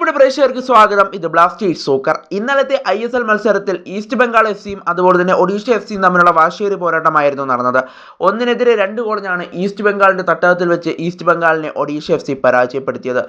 പ്രിയപ്പെട്ട പ്രേക്ഷകർക്ക് സ്വാഗതം. ഇത് ബ്ലാസ്റ്റേഴ്സ് സോക്കർ ഇന്നലത്തെ ഐ എസ് എൽ മത്സരത്തിൽ ഈസ്റ്റ് ബംഗാൾ എഫ് സിയും അതുപോലെ തന്നെ ഒഡീഷ എഫ് സിയും തമ്മിലുള്ള വാശിയേറി പോരാട്ടമായിരുന്നു നടന്നത്. ഒന്നിനെതിരെ രണ്ട് ഗോളിനാണ് ഈസ്റ്റ് ബംഗാളിന്റെ തട്ടകത്തിൽ വെച്ച് ഈസ്റ്റ് ബംഗാളിനെ ഒഡീഷ എഫ് സി പരാജയപ്പെടുത്തിയത്.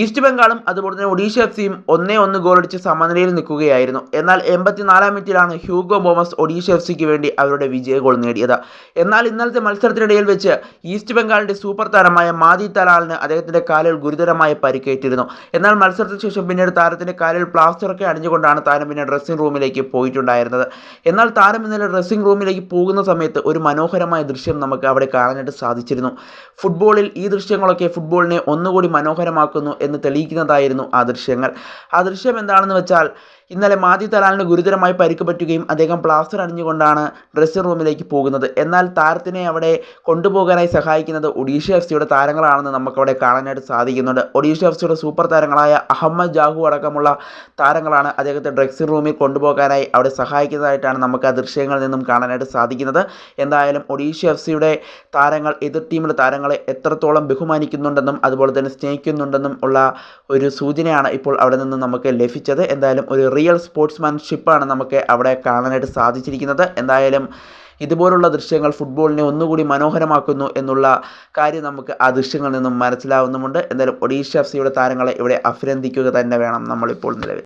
ഈസ്റ്റ് ബംഗാളും അതുപോലെ തന്നെ ഒഡീഷ എഫ് സിയും ഒന്നേ ഒന്ന് ഗോളടിച്ച് സമനിലയിൽ നിൽക്കുകയായിരുന്നു. എന്നാൽ എൺപത്തിനാലാം മിനിറ്റിലാണ് ഹ്യൂഗോ ബോമസ് ഒഡീഷ എഫ് സിക്ക് വേണ്ടി അവരുടെ വിജയ ഗോൾ നേടിയത്. എന്നാൽ ഇന്നലത്തെ മത്സരത്തിനിടയിൽ വെച്ച് ഈസ്റ്റ് ബംഗാളിന്റെ സൂപ്പർ താരമായ മാദി തലാലിന് അദ്ദേഹത്തിന്റെ കാലിൽ ഗുരുതരമായ പരിക്കേറ്റിരുന്നു. എന്നാൽ മത്സരത്തിന് ശേഷം പിന്നീട് താരത്തിന്റെ കാലിൽ പ്ലാസ്റ്റർ ഒക്കെ അണിഞ്ഞുകൊണ്ടാണ് താരം പിന്നെ ഡ്രസ്സിംഗ് റൂമിലേക്ക് പോയിട്ടുണ്ടായിരുന്നത്. എന്നാൽ താരം ഇന്നലെ ഡ്രസ്സിംഗ് റൂമിലേക്ക് പോകുന്ന സമയത്ത് ഒരു മനോഹരമായ ദൃശ്യം നമുക്ക് അവിടെ കാണാനായിട്ട് സാധിച്ചിരുന്നു. ഫുട്ബോളിൽ ഈ ദൃശ്യങ്ങളൊക്കെ ഫുട്ബോളിനെ ഒന്നുകൂടി മനോഹരമാക്കുന്നു എന്ന് തെളിയിക്കുന്നതായിരുന്നു ആ ദൃശ്യങ്ങൾ. ആ ദൃശ്യം എന്താണെന്ന് വെച്ചാൽ ഇന്നലെ മാതി തലാലിന് ഗുരുതരമായി പരിക്ക് പറ്റുകയും അദ്ദേഹം പ്ലാസ്റ്റർ അണിഞ്ഞുകൊണ്ടാണ് ഡ്രസ്സിംഗ് റൂമിലേക്ക് പോകുന്നത്. എന്നാൽ താരത്തിനെ അവിടെ കൊണ്ടുപോകാനായി സഹായിക്കുന്നത് ഒഡീഷ എഫ് സിയുടെ താരങ്ങളാണെന്ന് നമുക്കവിടെ കാണാനായിട്ട് സാധിക്കുന്നുണ്ട്. ഒഡീഷ എഫ് സിയുടെ സൂപ്പർ താരങ്ങളായ അഹമ്മദ് ജാഹു അടക്കമുള്ള താരങ്ങളാണ് അദ്ദേഹത്തെ ഡ്രസ്സിംഗ് റൂമിൽ കൊണ്ടുപോകാനായി അവിടെ സഹായിക്കുന്നതായിട്ടാണ് നമുക്ക് ആ ദൃശ്യങ്ങളിൽ നിന്നും കാണാനായിട്ട് സാധിക്കുന്നത്. എന്തായാലും ഒഡീഷ എഫ് സിയുടെ താരങ്ങൾ എതിർ ടീമിലെ താരങ്ങളെ എത്രത്തോളം ബഹുമാനിക്കുന്നുണ്ടെന്നും അതുപോലെ തന്നെ സ്നേഹിക്കുന്നുണ്ടെന്നും ഉള്ള ഒരു സൂചനയാണ് ഇപ്പോൾ അവിടെ നിന്ന് നമുക്ക് ലഭിച്ചത്. എന്തായാലും ഒരു റിയൽ സ്പോർട്സ്മാൻഷിപ്പാണ് നമുക്ക് അവിടെ കാണാനായിട്ട് സാധിച്ചിരിക്കുന്നത്. എന്തായാലും ഇതുപോലുള്ള ദൃശ്യങ്ങൾ ഫുട്ബോളിനെ ഒന്നുകൂടി മനോഹരമാക്കുന്നു എന്നുള്ള കാര്യം നമുക്ക് ആ ദൃശ്യങ്ങളിൽ നിന്നും മനസ്സിലാവുന്നുമുണ്ട്. എന്തായാലും ഒഡീഷ എഫ് സിയുടെ താരങ്ങളെ ഇവിടെ അഭിനന്ദിക്കുക തന്നെ വേണം നമ്മളിപ്പോൾ നിലവിൽ.